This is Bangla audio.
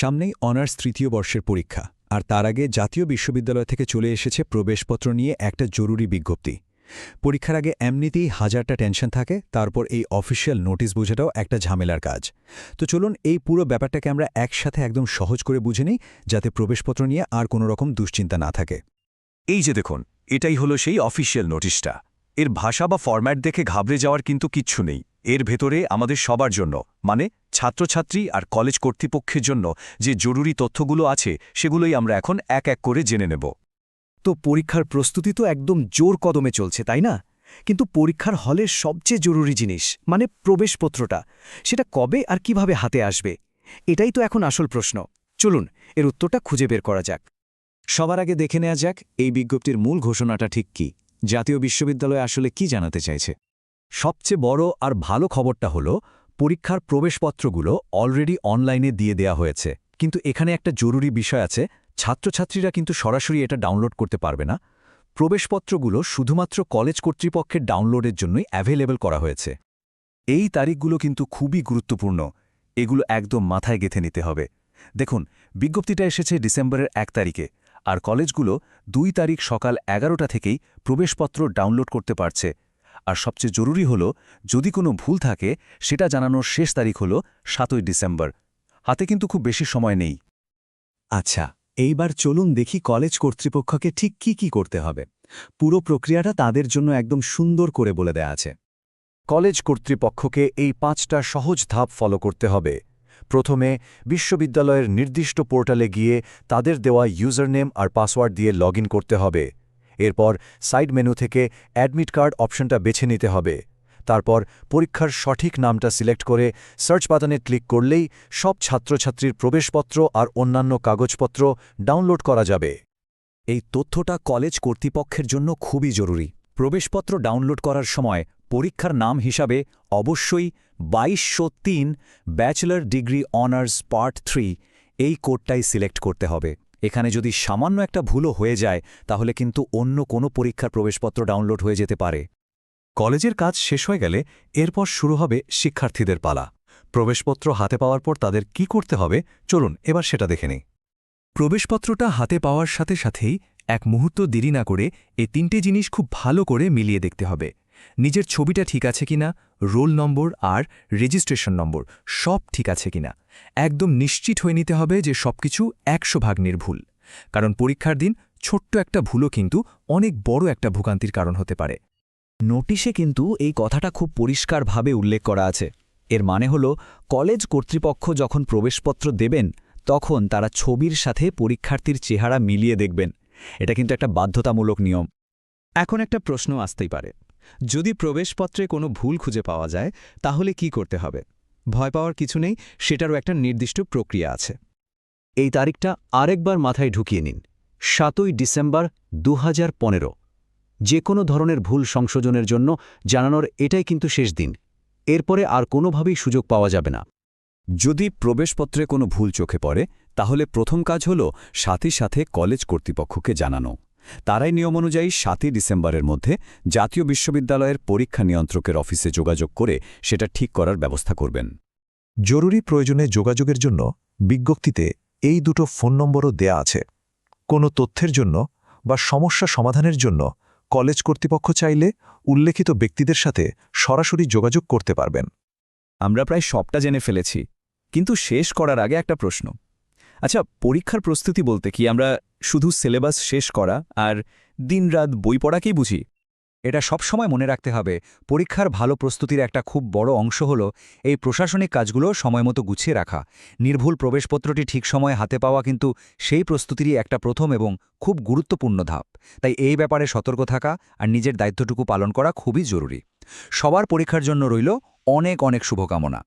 সামনেই অনার্স তৃতীয় বর্ষের পরীক্ষা, আর তার আগে জাতীয় বিশ্ববিদ্যালয় থেকে চলে এসেছে প্রবেশপত্র নিয়ে একটা জরুরি বিজ্ঞপ্তি। পরীক্ষার আগে এমনিতেই হাজারটা টেনশন থাকে, তারপর এই অফিসিয়াল নোটিশ বোঝাটাও একটা ঝামেলার কাজ। তো চলুন এই পুরো ব্যাপারটাকে আমরা একসাথে একদম সহজ করে বুঝে নিই, যাতে প্রবেশপত্র নিয়ে আর কোনো রকম দুশ্চিন্তা না থাকে। এই যে দেখুন, এটাই হলো সেই অফিসিয়াল নোটিশটা। এর ভাষা বা ফরম্যাট দেখে ঘাবড়ে যাওয়ার কিন্তু কিচ্ছু নেই। এর ভেতরে আমাদের সবার জন্য মানে ছাত্রছাত্রী আর কলেজ কর্তৃপক্ষের জন্য যে জরুরি তথ্যগুলো আছে, সেগুলোই আমরা এখন এক এক করে জেনে নেব। তো পরীক্ষার প্রস্তুতি তো একদম জোর কদমে চলছে, তাই না? কিন্তু পরীক্ষার হলের সবচেয়ে জরুরি জিনিস মানে প্রবেশপত্রটা, সেটা কবে আর কীভাবে হাতে আসবে? এটাই তো এখন আসল প্রশ্ন। চলুন, এর উত্তরটা খুঁজে বের করা যাক। সবার আগে দেখে নেওয়া যাক, এই বিজ্ঞপ্তির মূল ঘোষণাটা ঠিক কি? জাতীয় বিশ্ববিদ্যালয় আসলে কি জানাতে চাইছে? সবচেয়ে বড় আর ভালো খবরটা হলো, পরীক্ষার প্রবেশপত্রগুলো অলরেডি অনলাইনে দিয়ে দেয়া হয়েছে। কিন্তু এখানে একটা জরুরি বিষয় আছে, ছাত্রছাত্রীরা কিন্তু সরাসরি এটা ডাউনলোড করতে পারবে না। প্রবেশপত্রগুলো শুধুমাত্র কলেজ কর্তৃপক্ষের ডাউনলোডের জন্যই অ্যাভেলেবল করা হয়েছে। এই তারিখগুলো কিন্তু খুবই গুরুত্বপূর্ণ। এগুলো একদম মাথায় গেথে নিতে হবে। দেখুন, বিজ্ঞপ্তিটা এসেছে ডিসেম্বরের এক তারিখে, আর কলেজগুলো দুই তারিখ সকাল এগারোটা থেকেই প্রবেশপত্র ডাউনলোড করতে পারছে। আর সবচেয়ে জরুরি হল, যদি কোনো ভুল থাকে, সেটা জানানোর শেষ তারিখ হল সাতই ডিসেম্বর। হাতে কিন্তু খুব বেশি সময় নেই। আচ্ছা এইবার চলুন দেখি কলেজ কর্তৃপক্ষকে ঠিক কি কি করতে হবে। পুরো প্রক্রিয়াটা তাদের জন্য একদম সুন্দর করে বলে দেয়া আছে। কলেজ কর্তৃপক্ষকে এই পাঁচটা সহজ ধাপ ফলো করতে হবে। প্রথমে, বিশ্ববিদ্যালয়ের নির্দিষ্ট পোর্টালে গিয়ে তাদের দেওয়া ইউজারনেম আর পাসওয়ার্ড দিয়ে লগ করতে হবে। এরপর সাইড মেনু থেকে অ্যাডমিট কার্ড অপশনটা বেছে নিতে হবে। তারপর পরীক্ষার সঠিক নামটা সিলেক্ট করে সার্চ বাটনে ক্লিক করলেই সব ছাত্রছাত্রীর প্রবেশপত্র আর অন্যান্য কাগজপত্র ডাউনলোড করা যাবে। এই তথ্যটা কলেজ কর্তৃপক্ষের জন্য খুবই জরুরি। প্রবেশপত্র ডাউনলোড করার সময় পরীক্ষার নাম হিসাবে অবশ্যই বাইশশো তিন bachelor degree honours part three এই কোডটাই সিলেক্ট করতে হবে। এখানে যদি সামান্য একটা ভুলও হয়ে যায়, তাহলে কিন্তু অন্য কোনো পরীক্ষার প্রবেশপত্র ডাউনলোড হয়ে যেতে পারে। কলেজের কাজ শেষ হয়ে গেলে এরপর শুরু হবে শিক্ষার্থীদের পালা। প্রবেশপত্র হাতে পাওয়ার পর তাদের কি করতে হবে, চলুন এবার সেটা দেখে নিই। প্রবেশপত্রটা হাতে পাওয়ার সাথে সাথেই এক মুহূর্ত দেরি না করে এই তিনটে জিনিস খুব ভালো করে মিলিয়ে দেখতে হবে। নিজের ছবিটা ঠিক আছে কিনা, রোল নম্বর আর রেজিস্ট্রেশন নম্বর সব ঠিক আছে কিনা। একদম নিশ্চিত হয়ে নিতে হবে যে সবকিছু একশো ভাগ নির্ভুল কারণ পরীক্ষার দিন ছোট্ট একটা ভুলও কিন্তু অনেক বড় একটা ভোগান্তির কারণ হতে পারে। নোটিশে কিন্তু এই কথাটা খুব পরিষ্কারভাবে উল্লেখ করা আছে। এর মানে হল, কলেজ কর্তৃপক্ষ যখন প্রবেশপত্র দেবেন, তখন তারা ছবির সাথে পরীক্ষার্থীর চেহারা মিলিয়ে দেখবেন। এটা কিন্তু একটা বাধ্যতামূলক নিয়ম। এখন একটা প্রশ্ন আসতেই পারে। যদি প্রবেশপত্রে কোনো ভুল খুঁজে পাওয়া যায়, তাহলে কি করতে হবে? ভয় পাওয়ার কিছু নেই, সেটারও একটা নির্দিষ্ট প্রক্রিয়া আছে। এই তারিখটা আরেকবার মাথায় ঢুকিয়ে নিন। সাতই ডিসেম্বর দু হাজার পনেরো। যে কোনো ধরনের ভুল সংশোধনের জন্য জানানোর এটাই কিন্তু শেষ দিন। এরপরে আর কোনোভাবেই সুযোগ পাওয়া যাবে না। যদি প্রবেশপত্রে কোনো ভুল চোখে পড়ে, তাহলে প্রথম কাজ হল সাথে সাথে কলেজ কর্তৃপক্ষকে জানানো। তারাই নিয়ম অনুযায়ী সাতই ডিসেম্বরের মধ্যে জাতীয় বিশ্ববিদ্যালয়ের পরীক্ষা নিয়ন্ত্রকের অফিসে যোগাযোগ করে সেটা ঠিক করার ব্যবস্থা করবেন। জরুরি প্রয়োজনে যোগাযোগের জন্য বিজ্ঞপ্তিতে এই দুটো ফোন নম্বরও দেয়া আছে। কোনো তথ্যের জন্য বা সমস্যা সমাধানের জন্য কলেজ কর্তৃপক্ষ চাইলে উল্লেখিত ব্যক্তিদের সাথে সরাসরি যোগাযোগ করতে পারবেন। আমরা প্রায় সবটা জেনে ফেলেছি কিন্তু শেষ করার আগে একটা প্রশ্ন। আচ্ছা পরীক্ষার প্রস্তুতি বলতে কি আমরা শুধু সিলেবাস শেষ করা আর দিনরাত বই পড়াকেই বুঝি। এটা সবসময় মনে রাখতে হবে, পরীক্ষার ভালো প্রস্তুতির একটা খুব বড় অংশ হল এই প্রশাসনিক কাজগুলো সময়মতো গুছিয়ে রাখা। নির্ভুল প্রবেশপত্রটি ঠিক সময়ে হাতে পাওয়া কিন্তু সেই প্রস্তুতিরই একটা প্রথম এবং খুব গুরুত্বপূর্ণ ধাপ। তাই এই ব্যাপারে সতর্ক থাকা আর নিজের দায়িত্বটুকু পালন করা খুবই জরুরি। সবার পরীক্ষার জন্য রইল অনেক অনেক শুভকামনা।